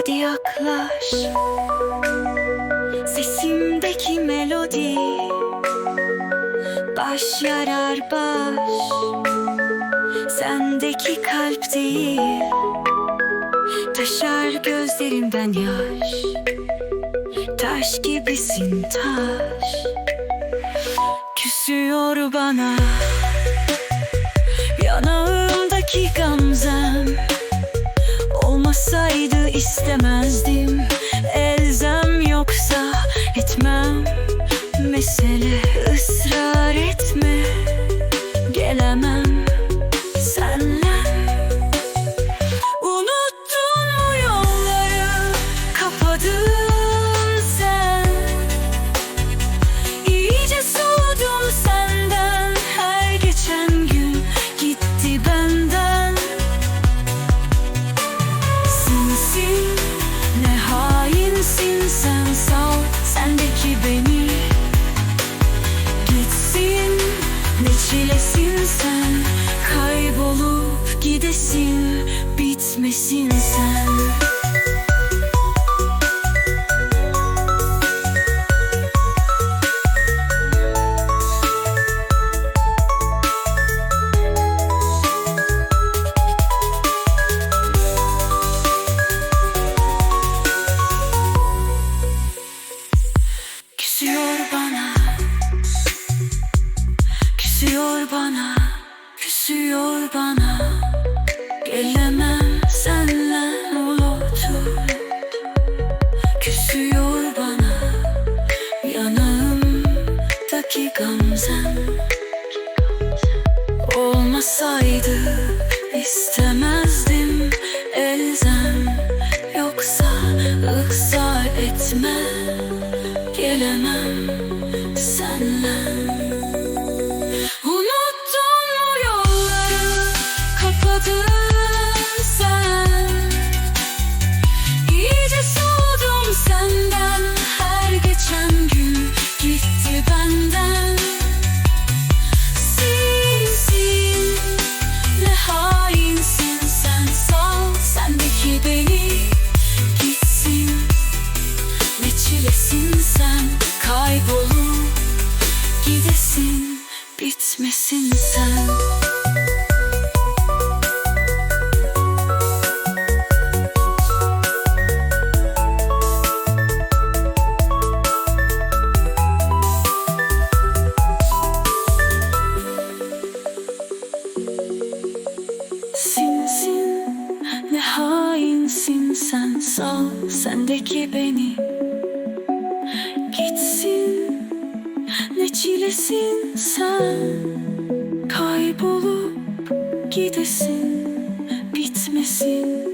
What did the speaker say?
Hadi yaklaş. Sesimdeki melodi. Baş yarar baş. Sendeki kalp değil. Taşar gözlerimden yaş. Taş gibisin taş. Küsüyor bana Mesele ısrar etme. Gelemem Gelemem senle otur Küsüyor bana. Yanağımdaki gamzem Olmasaydı istemezdim elzem. Yoksa ısrar etme çilesin sen kaybolup gidesin Bitmesin sen. Sinsin ne hainsin sen sal sendeki beni çilesin sen Kaybolup gidesin bitmesin